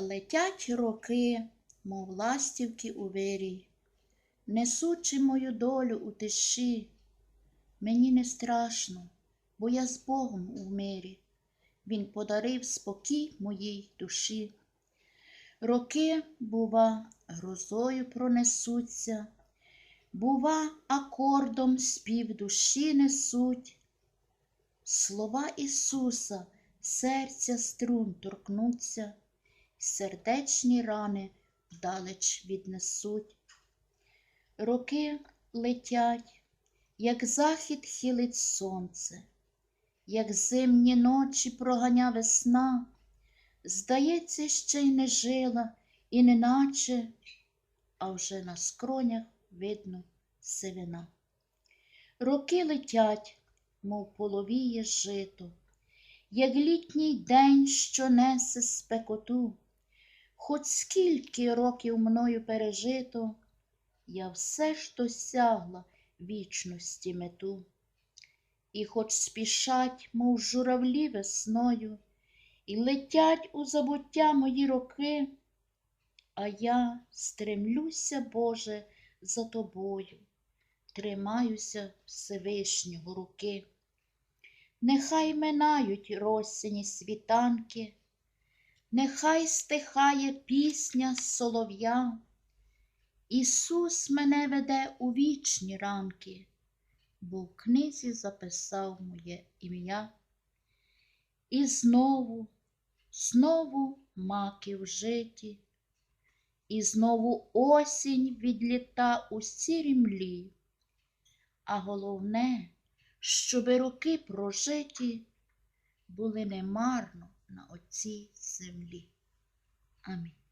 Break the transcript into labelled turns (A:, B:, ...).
A: Летять роки, мов ластівки у вирій, несучи мою долю у тиші. Мені не страшно, бо я з Богом у мирі. Він подарив спокій моїй душі. Роки, бува, грозою пронесуться, бува, акордом спів душі несуть. Слова Ісуса серця струн торкнуться, сердечні рани вдалеч віднесуть. Роки летять, як захід хилить сонце, як зимні ночі проганя весна, здається, ще й не жила, і неначе, а вже на скронях видно сивина. Роки летять, мов половіє жито, як літній день, що несе спекоту. Хоч скільки років мною пережито, я все ж досягла вічності мету. І хоч спішать, мов журавлі весною, і летять у забуття мої роки, а я стремлюся, Боже, за тобою, тримаюся Всевишнього руки. Нехай минають розсіні світанки, нехай стихає пісня солов'я. Ісус мене веде у вічні ранки, бо в книзі записав моє ім'я. І знову, знову маки в житті, і знову осінь відліта у сірі млі. А головне, щоби роки прожиті були немарно на оцій землі. Амінь.